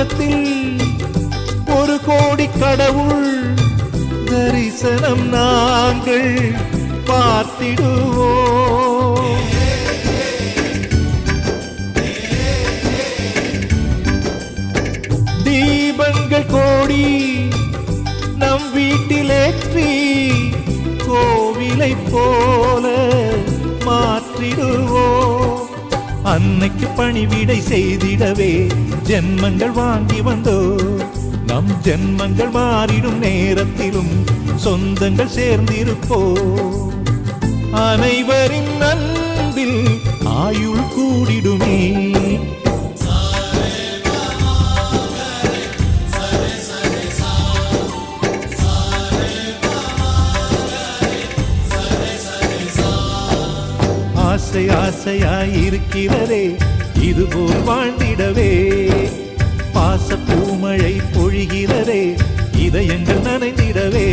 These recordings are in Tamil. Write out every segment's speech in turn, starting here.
உலகத்தில் ஒரு கோடி கடவுள் தரிசனம் நாங்கள் பார்த்திடுவோம். தீபங்கள் கோடி நம் வீட்டிலேற்றி கோவிலை போல மாற்றிடுவோம். அன்னைக்கு பணிவிடை செய்திடவே ஜென்மங்கள் வாங்கி வந்தோ. நம் ஜென்மங்கள் மாறிடும் நேரத்திலும் சொந்தங்கள் சேர்ந்திருப்போ. அனைவரின் அன்பில் ஆயுள் கூடிடுமே. ஆசை ஆசையாய் இருக்கிறதே இதுபோல் வாழ்ந்திடவே. பாச பூமழை பொழிகிறதே இதயங்கள் நனைந்திடவே.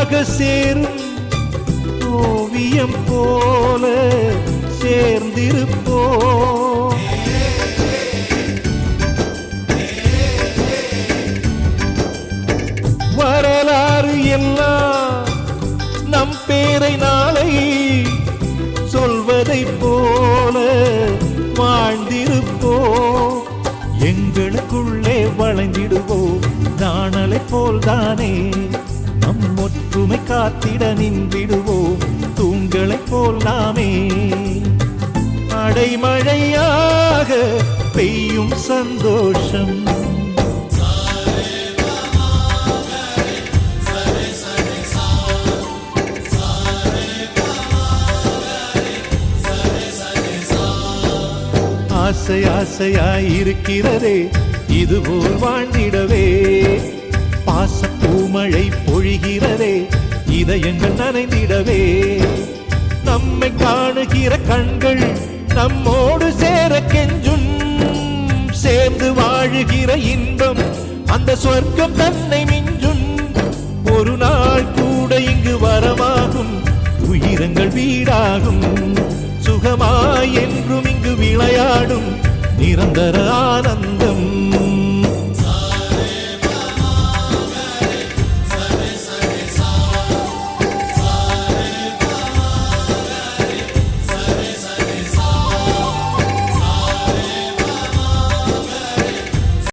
ஒன்றாக சேரும் ஓவியம் போல சேர்ந்திருப்போம். வரலாறு எல்லாம் நம் பேரை நாளை சொல்வதை போல வாழ்ந்திருப்போம். எங்களுக்குள்ளே வளைந்திடுவோம். நாணலை போல்தானே. நம் ஒற்றுமை காத்திட நின்றிடுவோம். தூண்களைப் போல் நாமே. அடைமழையாக பெய்யும் சந்தோஷம். ஆசை ஆசையாயிருக்கிறதே இதுபோல் வாழ்ந்திடவே. பாச பூமழை பொழிகிறதே இதயங்கள் நனைந்திடவே. நம்மை காணுகிற கண்கள் நம்மோடு சேர கெஞ்சும். சேர்ந்து வாழுகிற இன்பம் அந்த சொர்க்கம் தன்னை மிஞ்சும். ஒரு நாள் கூட இங்கு வரமாகும் உயிரங்கள் வீடாகும். சுகமாய் என்றும் இங்கு விளையாடும் நிரந்தர ஆனந்தம்.